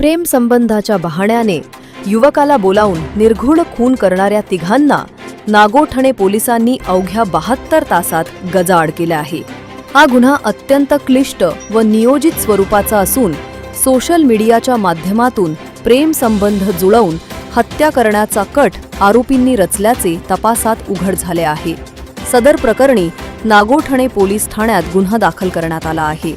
प्रेम संबंधाच्या बहाण्याने युवकाला बोलावून निर्घुण खून करणाऱ्या तिघांना नागोठणे पोलिसांनी अवघ्या बहात्तर तासात गजाआड केला आहे. हा गुन्हा अत्यंत क्लिष्ट व नियोजित स्वरूपाचा असून सोशल मीडियाच्या माध्यमातून प्रेम संबंध जुळवून हत्या करण्याचा कट आरोपींनी रचल्याचे तपासात उघड झाले आहे. सदर प्रकरणी नागोठणे पोलीस ठाण्यात गुन्हा दाखल करण्यात आला आहे.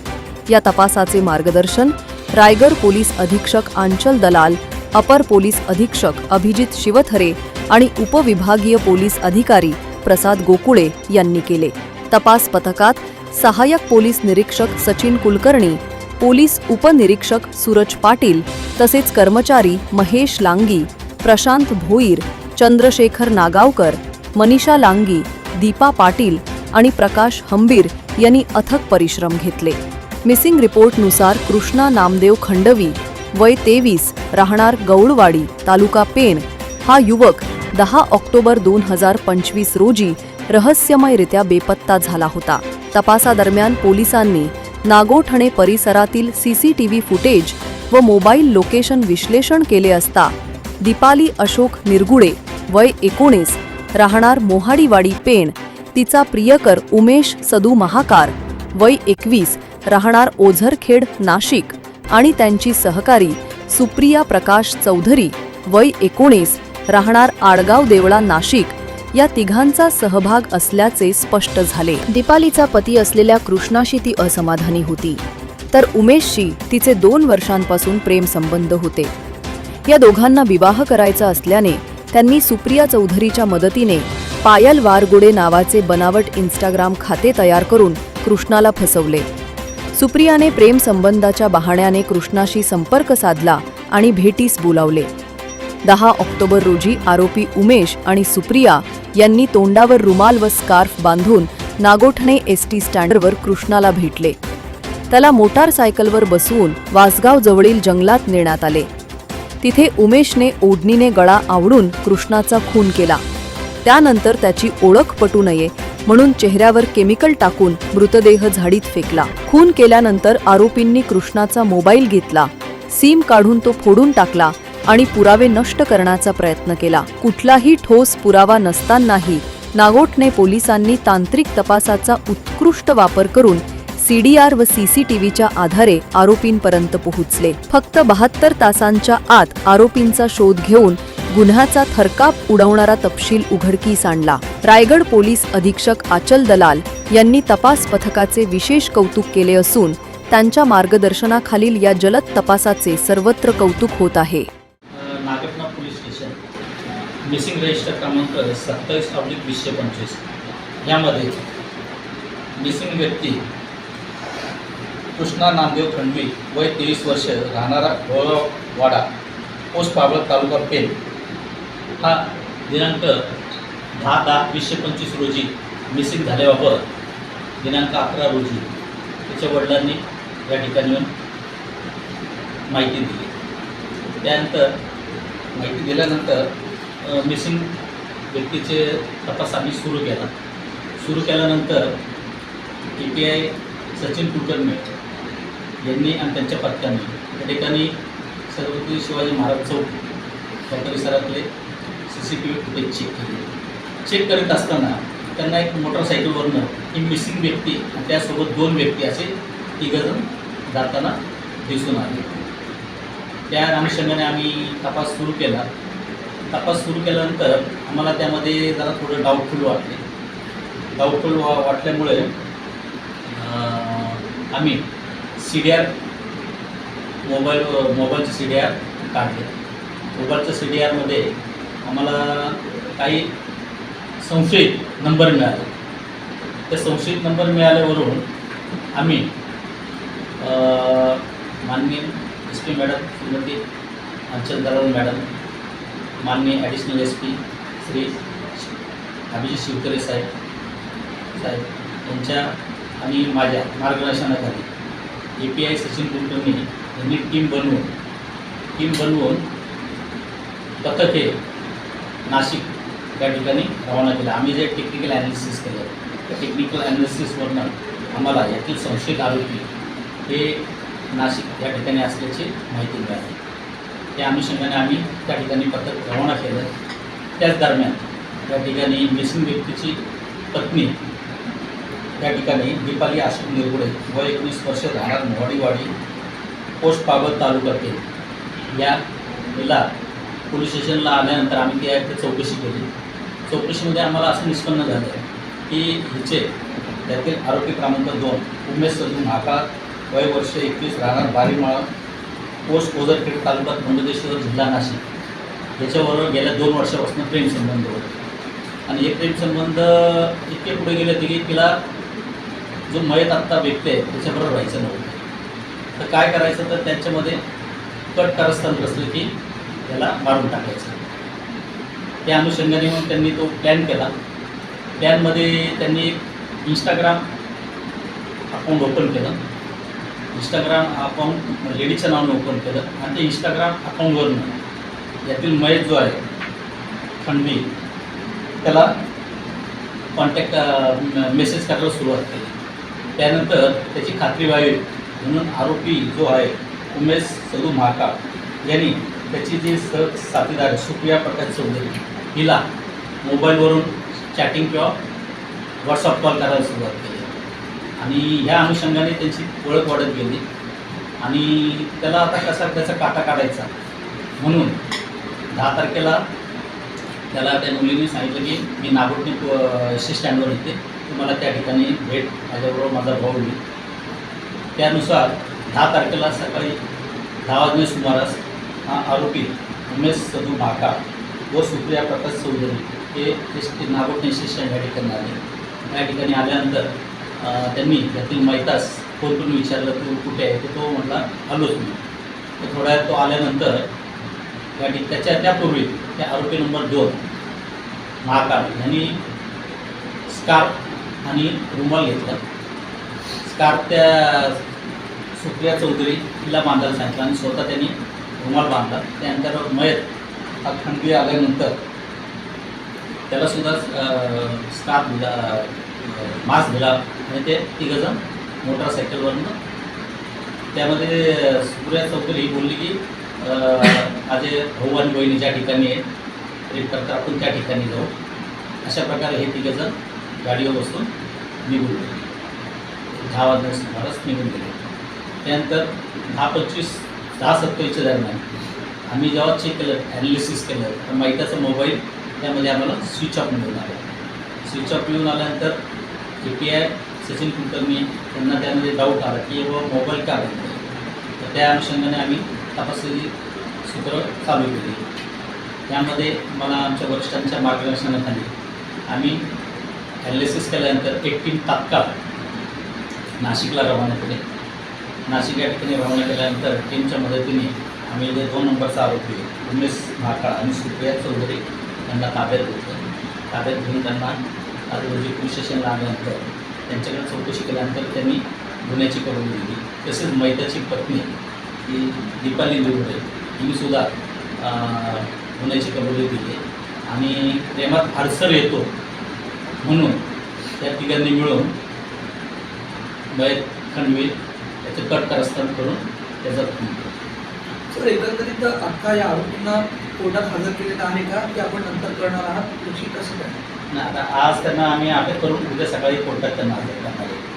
या तपासाचे मार्गदर्शन रायगड पोलीस अधीक्षक आंचल दलाल अपर पोलीस अधीक्षक अभिजित शिवथरे आणि उपविभागीय पोलीस अधिकारी प्रसाद गोकुळे यांनी केले. तपास पथकात सहाय्यक पोलीस निरीक्षक सचिन कुलकर्णी पोलीस उपनिरीक्षक सूरज पाटील तसेच कर्मचारी महेश लांगी प्रशांत भोईर चंद्रशेखर नागावकर मनीषा लांगी दीपा पाटील आणि प्रकाश हंबीर यांनी अथक परिश्रम घेतले. मिसिंग रिपोर्टनुसार कृष्णा नामदेव खंडवी वय तेवीस राहणार गौळवाडी तालुका पेण. हा युवक दहा ऑक्टोबर दोन हजार पंचवीस रोजी रहस्यमयरित्या बेपत्ता झाला होता. तपासादरम्यान पोलिसांनी नागोठणे परिसरातील सीसीटीव्ही फुटेज व मोबाईल लोकेशन विश्लेषण केले असता दीपाली अशोक निरगुडे वय एकोणीस राहणार मोहाडीवाडी पेण तिचा प्रियकर उमेश सदू महाकार वय एकवीस राहणार ओझरखेड नाशिक आणि त्यांची सहकारी सुप्रिया प्रकाश चौधरी वय एकोणीस राहणार आडगाव देवळा नाशिक या तिघांचा सहभाग असल्याचे स्पष्ट झाले. दीपालीचा पती असलेल्या कृष्णाशी ती असमाधानी होती. तर उमेशशी तिचे दोन वर्षांपासून प्रेमसंबंध होते. या दोघांना विवाह करायचा असल्याने त्यांनी सुप्रिया चौधरीच्या मदतीने पायल वारगुडे नावाचे बनावट इंस्टाग्राम खाते तयार करून कृष्णाला फसवले. सुप्रियाने प्रेमसंबंधाच्या बहाण्याने कृष्णाशी संपर्क साधला आणि भेटीस बोलावले. दहा ऑक्टोबर रोजी आरोपी उमेश आणि सुप्रिया यांनी तोंडावर रुमाल व स्कार्फ बांधून नागोठणे एस टी स्टँडवर कृष्णाला भेटले. त्याला मोटारसायकलवर बसवून वासगाव जवळील जंगलात नेण्यात आले. तिथे उमेशने ओढणीने गळा आवडून कृष्णाचा खून केला. त्यानंतर त्याची ओळख पटू नये म्हणून चेहऱ्यावर केमिकल टाकून मृतदेह झाडीत फेकला. खून केल्यानंतर आरोपींनी कृष्णाचा मोबाईल घेतला. सीम काढून तो फोडून टाकला आणि पुरावे नष्ट करण्याचा प्रयत्न केला. कुठलाही ठोस पुरावा नसतानाही नागोठणे पोलिसांनी तांत्रिक तपासाचा उत्कृष्ट वापर करून सीडीआर व सीसीटीव्हीच्या आधारे आरोपींपर्यंत पोहोचले. फक्त बहात्तर तासांच्या आत आरोपींचा शोध घेऊन गुन्ह्याचा थरकाप उडवणारा तपशील उघडकीस आणला. रायगड पोलीस अधीक्षक आचल दलाल यांनी तपास पथकाचे विशेष कौतुक केले असून त्यांच्या मार्गदर्शनाखालील या जलद तपासाचे सर्वत्र कौतुक होत आहे. पोलीस स्टेशन मिसिंग रजिस्टर क्रमांक सत्तावीस ऑब्लिक वीसशे पंचवीस. यामध्ये मिसिंग व्यक्ती कृष्णा नामदेव खंडवी वय तेवीस वर्ष राहणारा गोळवाडा पोस्ट पाबळ तालुका पेन हा दिनांक दहा दहा वीसशे पंचवीस रोजी मिसिंग झाल्याबाबत दिनांक अकरा रोजी त्याच्या वडिलांनी या ठिकाणी येऊन माहिती दिली. त्यानंतर माहिती दिल्यानंतर मिसिंग व्यक्तीचे तपास आम्ही सुरू केला. सुरू केल्यानंतर A P I Sachin Kulkarni यांनी आणि त्यांच्या पत्त्याने त्या ठिकाणी छत्रपती शिवाजी महाराज चौक या परिसरातले C C T V footage check केली चेक करीत असताना त्यांना एक मोटरसायकलवरनं ही मिसिंग व्यक्ती आणि त्यासोबत दोन व्यक्ती असे तिघजण जाताना दिसून आले. त्या अनुषंगाने आम्ही तपास सुरू केला. तपास सुरू केल्यानंतर आम्हाला त्यामध्ये जरा थोडं डाऊटफुल वाटले. डाऊटफुल वा वाटल्यामुळे आम्ही सी डी आर मोबाईल मोबाईलचे सी डी आर काढले. मोबाईलच्या सी डी आरमध्ये आम्हाला काही संशयित नंबर मिळाले. त्या संशयित नंबर मिळाल्यावरून आम्ही माननीय S P madam Shrimati Anchal madam माननीय additional S P Shri Abhijit Shivkare saheb saheb यांच्या आणि माझ्या मार्गदर्शनाखाली A P I Sachin Kulkarni यांनी टीम बनवून टीम बनवून पथक हे नाशिक या ठिकाणी रवाना केलं. आम्ही जे टेक्निकल ॲनालिसिस केलं त्या टेक्निकल ॲनालिसिसवरनं आम्हाला यातील संशयित आरोपी हे नाशिक या ठिकाणी असल्याची माहिती मिळाली. त्या अनुषंगाने आम्ही त्या ठिकाणी पथक रवाना केलं. त्याच दरम्यान त्या ठिकाणी मिसिंग व्यक्तीची पत्नी त्या ठिकाणी दीपाली अशोक निरगुडे व एकोणीस वर्ष राहणार मोवाडीवाडी पोस्ट पाबत तालुक्यातील या हिला पोलीस स्टेशनला आल्यानंतर आम्ही त्या इथे चौकशी केली. चौकशीमध्ये आम्हाला असं निष्पन्न झालं की हिचे त्यातील आरोपी क्रमांक दोन उमेश सजून महाकाळ वय वर्ष एकवीस राहणार बारीमाळा पोस्ट ओझरखेड तालुक्यात त्र्यंबकेश्वर जिल्हा नाशिक. याच्याबरोबर गेल्या दोन वर्षापासून प्रेम संबंध होते. आणि हे प्रेम संबंध इतके पुढे गेले होते की तिला जो मयत आत्ता व्यक्ती आहे त्याच्याबरोबर राहायचं नव्हतं. तर काय करायचं? तर त्यांच्यामध्ये कट कारस्थान बसलं की त्याला मारून टाकायचं. त्या अनुषंगाने मग त्यांनी तो प्लॅन केला. प्लॅनमध्ये त्यांनी इंस्टाग्राम अकाउंट ओपन केलं. इंस्टाग्राम अकाउंट लेडीचं नावानं ओपन केलं. आणि ते इंस्टाग्राम अकाउंटवरून यातील महेश जो आहे खंडवी त्याला कॉन्टॅक्ट मेसेज करायला सुरुवात केली. त्यानंतर त्याची खात्री व्हावी म्हणून आरोपी जो आहे उमेश सलू महाकाळ यांनी त्याची जी सह साथीदार आहे, सुप्रिया प्रकाश चौधरी हिला मोबाईलवरून चॅटिंग किंवा व्हॉट्सअप कॉल करायला सुरुवात केली. आणि ह्या अनुषंगाने त्यांची ओळख वाढत गेली. आणि त्याला आता कसा त्याचा काटा काढायचा? म्हणून दहा तारखेला त्याला त्या मुलीने सांगितलं की मी नागोटणी एस टी स्टँडवर येते तुम्हाला त्या ठिकाणी भेट माझ्याबरोबर माझा भाऊ येईल. त्यानुसार दहा तारखेला सकाळी दहा वाजण्या सुमारास हा आरोपी उमेश सदू भाका व सुप्रिया प्रकाश चौधरी हे एस टी नागोटणी एस या ठिकाणी आले या ठिकाणी आल्यानंतर त्यांनी त्यातील मैतास फोन करून विचारलं तू कुठे आहे? तर तो म्हटला आलोच मी. तर थोड्या तो आल्यानंतर या ठिक त्याच्या त्यापूर्वी त्या आरोपी नंबर दोन महाकाळ यांनी स्कार्फ आणि रुमाल घेतला. स्कार्फ त्या सुप्रिया चौधरी हिला बांधायला सांगितलं आणि स्वतः त्यांनी रुमाल बांधला त्यानंतर मयत हा खंडवी आल्यानंतर त्यालासुद्धा स्कार्फ दिला मास्क दिला. आणि ते तिघंजण मोटरसायकलवरनं. त्यामध्ये सुप्रिया चौधरी ही बोलली की माझे भाऊ आणि बहिणी ज्या ठिकाणी आहे ट्रिप करता आपण त्या ठिकाणी जाऊ. अशा प्रकारे हे तिघंजण गाडीवर बसून निघून गेले. दहा वाजण्या सुमारास निघून गेले. त्यानंतर दहा पंचवीस दहा सत्तावीसच्या दरम्यान आम्ही जेव्हा चेक केलं ॲनालिसिस केलं तर माहिताचा मोबाईल त्यामध्ये आम्हाला स्विच ऑफ मिळून आला. स्विच ऑफ मिळून आल्यानंतर A P I Sachin Kulkarni त्यांना त्यामध्ये डाऊट आला की बाबा मोबाईल का बंद तर त्या अनुषंगाने आम्ही तपासलेली सूत्र चालू केली. त्यामध्ये मला आमच्या वरिष्ठांच्या मार्गदर्शनाखाली आम्ही ॲनालिसिस केल्यानंतर एक टीम तात्काळ नाशिकला रवाना केले. नाशिक या ठिकाणी रवाना केल्यानंतर टीमच्या मदतीने आम्ही जे दोन नंबरचा आरोपी उमेश महाकाळ आणि सुप्रिया चौधरी यांना ताब्यात घेतलं. ताब्यात घेऊन त्यांना आज रोजी पोलीस स्टेशनला आल्यानंतर त्यांच्याकडे चौकशी केल्यानंतर त्यांनी गुन्ह्याची कबुली दिली तसेच मैत्याची पत्नी ही दीपाली निरुडे हिने सुद्धा गुन्ह्याची कबुली दिली. आणि प्रेमात फारसर येतो म्हणून त्या तिघांनी मिळून मयत खंडवी याचं कट कारस्थान करून त्याचा. सर एकंदरीत आता या आरोपींना कोर्टात हजर केलेलं आहे का? की आपण नंतर करणार आहात? कृषी कसं काय? आणि आता आज त्यांना आम्ही अटक करून उद्या सकाळी कोर्टात त्यांना हजर करणार आहे.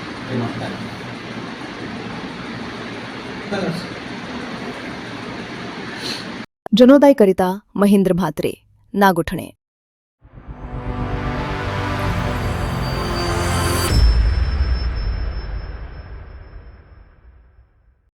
सर. जनोदयकरिता महेंद्र म्हात्रे नागोठणे.